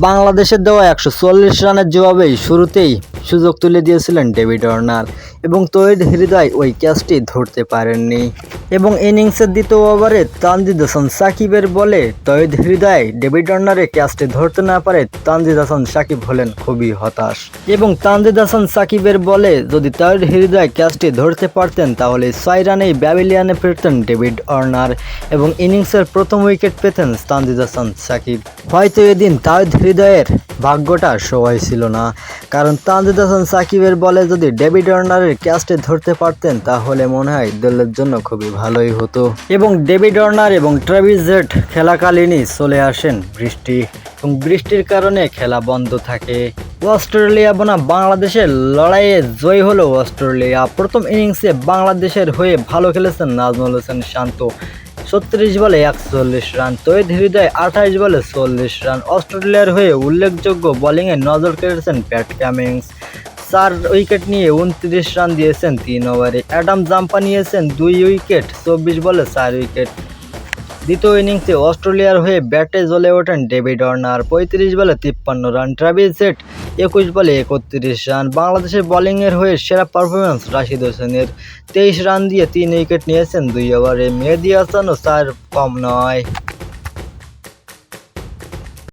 বাংলাদেশের দেওয়া একশো চল্লিশ রানের জবাবেই শুরুতেই সুযোগ তুলে দিয়েছিলেন ডেভিড ওয়ার্নার এবং তৈরি হৃদয় ওই ক্যাচটি ধরতে পারেননি। এবং ইনিংসের দ্বিতীয় ওভারে তানজিদ হাসান সাকিবের বলে তৈদ হৃদয় ডেভিড ওয়ার্নারের ক্যাচটি ধরতে না পারে তানজিদ হাসান সাকিব হলেন খুবই হতাশ। এবং তানজিদ হাসান সাকিবের বলে যদি তৈদ হৃদয় ক্যাচটি ধরতে পারতেন তাহলে ছয় রানেই ব্যাবিলিয়ানে ফিরতেন ডেভিড ওয়ার্নার এবং ইনিংসের প্রথম উইকেট পেতেন তানজিদ হাসান সাকিব। হয়তো এদিন তাওহিদ হৃদয়ের ভাগ্যটা সবাই ছিল না। কারণ তানজিদ হাসান সাকিবের বলে যদি ডেভিড ওয়ার্নারের ক্যাচটি ধরতে পারতেন, তাহলে মনে হয় দলের জন্য খুবই ভালোই হতো। এবং ডেভিড ওয়ার্নার এবং ট্রাভিস জেট খেলাকালীনই চলে আসেন বৃষ্টি। এবং বৃষ্টির কারণে খেলা বন্ধ থাকে। অস্ট্রেলিয়া বনাম বাংলাদেশের লড়াইয়ে জয় হলো অস্ট্রেলিয়া। প্রথম ইনিংসে বাংলাদেশের হয়ে ভালো খেলেছেন নাজমুল হোসেন শান্ত। ছত্রিশ বলে একচল্লিশ রান। তৈদ হৃদয় আঠাইশ বলে চল্লিশ রান। অস্ট্রেলিয়ার হয়ে উল্লেখযোগ্য বোলিংয়ে নজর কেড়েছেন প্যাট ক্যামিংস চার উইকেট নিয়ে উনত্রিশ রান দিয়েছেন তিন ওভারে। অ্যাডাম জাম্পা নিয়েছেন দুই উইকেট, চব্বিশ বলে চার উইকেট। দ্বিতীয় ইনিংসে অস্ট্রেলিয়ার হয়ে ব্যাটে জ্বলে ওঠেন ডেভিড অর্নার পঁয়ত্রিশ বলে তিপ্পান্ন রান ট্রাভিস সেট, একুশ বলে একত্রিশ রান। বাংলাদেশের বোলিংয়ের হয়ে সেরা পারফরমেন্স রাশিদ হোসেনের। তেইশ রান দিয়ে তিন উইকেট নিয়েছেন দুই ওভারে। মেহেদি হাসানও চার কম নয়।